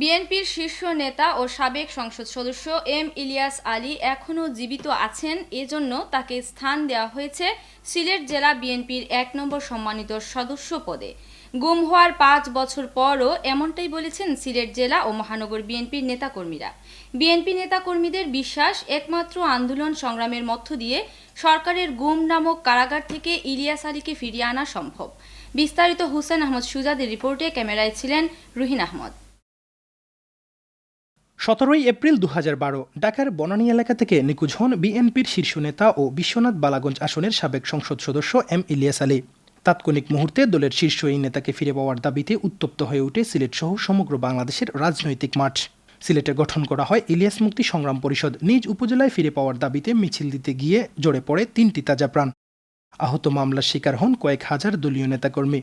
বিএনপির শীর্ষ নেতা ও সাবেক সংসদ সদস্য এম ইলিয়াস আলী এখনও জীবিত আছেন, এজন্য তাকে স্থান দেওয়া হয়েছে সিলেট জেলা বিএনপির এক নম্বর সম্মানিত সদস্য পদে। গুম হওয়ার পাঁচ বছর পরও এমনটাই বলেছেন সিলেট জেলা ও মহানগর বিএনপির নেতাকর্মীরা। বিএনপি নেতাকর্মীদের বিশ্বাস, একমাত্র আন্দোলন সংগ্রামের মধ্য দিয়ে সরকারের গুম নামক কারাগার থেকে ইলিয়াস আলীকে ফিরিয়ে আনা সম্ভব। বিস্তারিত হুসেন আহমদ সুজাদের রিপোর্টে ক্যামেরায় ছিলেন রুহিন আহমদ। সতেরোই এপ্রিল দু ঢাকার বনানী এলাকা থেকে নিখোঁজ হন বিএনপির শীর্ষ নেতা ও বিশ্বনাথ বালাগঞ্জ আসনের সাবেক সংসদ সদস্য এম ইলিয়াস আলী। তাৎক্ষণিক মুহূর্তে দলের শীর্ষ এই নেতাকে ফিরে পাওয়ার দাবিতে উত্তপ্ত হয়ে ওঠে সিলেট সহ সমগ্র বাংলাদেশের রাজনৈতিক মাঠ। সিলেটে গঠন করা হয় ইলিয়াস মুক্তি সংগ্রাম পরিষদ, নিজ উপজেলায় ফিরে পাওয়ার দাবিতে মিছিল দিতে গিয়ে জড়ে পড়ে তিনটি তাজা প্রাণ। আহত মামলার শিকার হন কয়েক হাজার দলীয় নেতাকর্মী।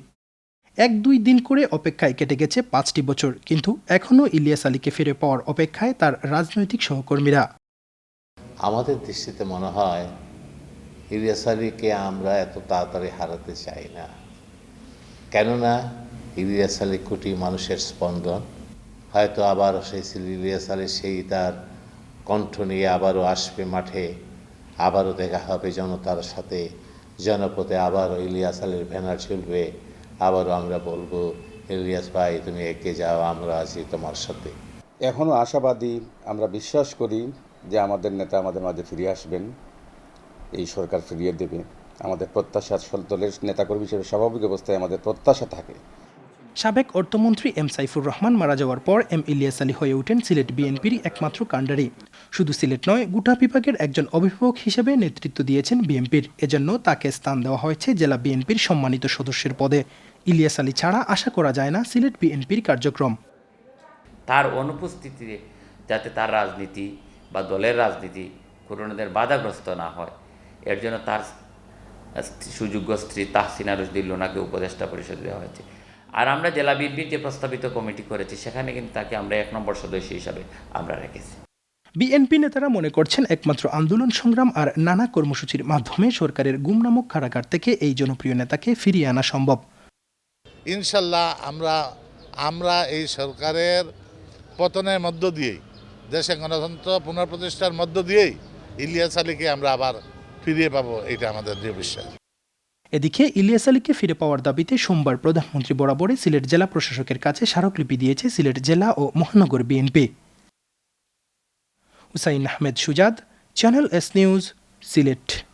এক দুই দিন করে অপেক্ষায় কেটে গেছে পাঁচটি বছর, কিন্তু এখনও ইলিয়াস আলীকে ফিরে পাওয়ার অপেক্ষায় তার রাজনৈতিক সহকর্মীরা। আমাদের দৃষ্টিতে মনে হয়, ইলিয়াস আলীকে আমরা এত তাড়াতাড়ি হারাতে চাই না। কেননা, ইলিয়াস আলী কোটি মানুষের স্পন্দন। হয়তো আবারও সেই ইলিয়াস আলী, সেই তার কণ্ঠ নিয়ে আবারও আসবে মাঠে, আবারও দেখা হবে জনতার সাথে। জনপথে আবারও ইলিয়াস আলীর ব্যানার চলবে আবারও আমরা বলব ইলিয়াস ভাই, তুমি একে যাও, আমরা আছি তোমার সাথে। এখনও আশাবাদী, আমরা বিশ্বাস করি যে আমাদের নেতা আমাদের মাঝে ফিরে আসবেন। এই সরকার ফিরিয়ে দেবে। আমাদের প্রত্যাশা দলের নেতাকর্মী হিসেবে স্বাভাবিক অবস্থায় আমাদের প্রত্যাশা থাকে। সাবেক অর্থমন্ত্রী এম সাইফুর রহমান মারা যাওয়ার পর এম ইলিয়াস আলী হয়ে ওঠেন সিলেট বিএনপির একমাত্র কাণ্ডারি। শুধু সিলেট নয়, গোটা বিভাগের একজন অভিভাবক হিসেবে নেতৃত্ব দিয়েছেন বিএনপির। এজন্য তাকে স্থান দেওয়া হয়েছে জেলা বিএনপির সম্মানিত সদস্যের পদে। ইলিয়াস আলী ছাড়া আশা করা যায় না সিলেট বিএনপির কার্যক্রম। তার অনুপস্থিতিতে যাতে তার রাজনীতি বা দলের রাজনীতি করোনাদের বাধাগ্রস্ত না হয়, এর জন্য তার সুযোগ্য স্ত্রী তাহসিনা রুজদিল্লোনাকে উপদেষ্টা পরিষদ দেওয়া হয়েছে। আর আমরা জেলা বিএনপির যে প্রস্তাবিত কমিটি করেছি সেখানে কিন্তু তাকে আমরা এক নম্বর সদস্য হিসাবে আমরা রেখেছি। বিএনপি নেতারা মনে করছেন একমাত্র আন্দোলন সংগ্রাম আর নানা কর্মসূচির মাধ্যমে সরকারের গুম নামক কারাগার থেকে এই জনপ্রিয় নেতাকে ফিরিয়ে আনা সম্ভব। ইনশাল্লাহ আমরা আমরা এই সরকারের পতনের মধ্য দিয়েই দেশে গণতন্ত্র পুনঃপ্রতিষ্ঠার মধ্য দিয়েই ইলিয়াস আলীকে আমরা আবার ফিরিয়ে পাবো এটা আমাদের দৃঢ় বিশ্বাস। এদিকে ইলিয়াস আলীকে ফিরে পাওয়ার দাবিতে সোমবার প্রধানমন্ত্রী বরাবরে সিলেট জেলা প্রশাসকের কাছে স্মারকলিপি দিয়েছে সিলেট জেলা ও মহানগর BNP. Hussain Ahmed Sujad channel S news, Sylhet.